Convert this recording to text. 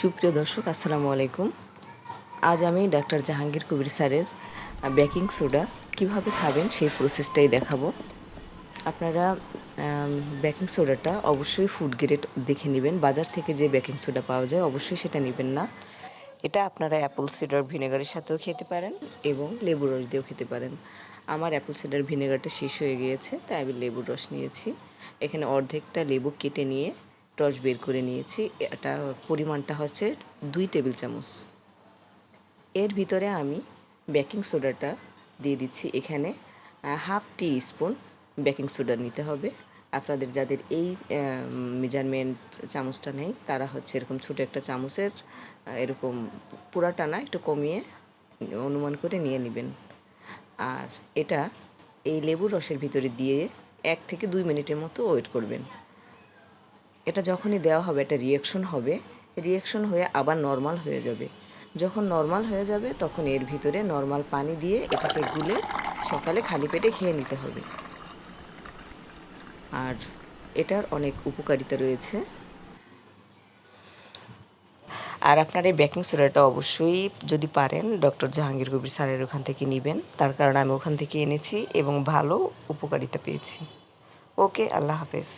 সুপ্রিয় দর্শক, আসসালামু আলাইকুম। আজ আমি ডাক্তার জাহাঙ্গীর কবির স্যারের বেকিং সোডা কীভাবে খাবেন সেই প্রসেসটাই দেখাবো। আপনারা বেকিং সোডাটা অবশ্যই ফুড গ্রেড দেখে নেবেন। বাজার থেকে যে বেকিং সোডা পাওয়া যায়, অবশ্যই সেটা নেবেন না। এটা আপনারা অ্যাপল সিডার ভিনেগারের সাথেও খেতে পারেন এবং লেবুর রস দিয়েও খেতে পারেন। আমার অ্যাপল সিডার ভিনেগারটা শেষ হয়ে গিয়েছে, তাই আমি লেবুর রস নিয়েছি। এখানে অর্ধেকটা লেবু কেটে নিয়ে রস বের করে নিয়েছি। এটা পরিমাণটা হচ্ছে দুই টেবিল চামচ। এর ভিতরে আমি বেকিং সোডাটা দিয়ে দিচ্ছি। এখানে half teaspoon baking soda নিতে হবে। আপনাদের যাদের এই মেজারমেন্ট চামচটা নেই, তারা হচ্ছে এরকম ছোটো একটা চামচের এরকম পুরাটা না একটু কমিয়ে অনুমান করে নিয়ে নেবেন। আর এটা এই লেবুর রসের ভিতরে দিয়ে এক থেকে দুই মিনিটের মতো ওয়েট করবেন। এটা যখনই দেওয়া হবে এটা রিয়াকশন হবে রিয়াকশন হয়ে আবার নর্মাল হয়ে যাবে। যখন নর্মাল হয়ে যাবে, তখন এর ভিতরে নর্মাল পানি দিয়ে এটাকে গুলে সকালে খালি পেটে খেয়ে নিতে হবে। আর এটার অনেক উপকারিতা রয়েছে। আর আপনার এই বেকিং সোডাটা অবশ্যই যদি পারেন, ডক্টর জাহাঙ্গীর কবির স্যারের ওখান থেকে নেবেন। তার কারণে আমি ওখান থেকে এনেছি এবং ভালো উপকারিতা পেয়েছি। ওকে, আল্লাহ হাফেজ।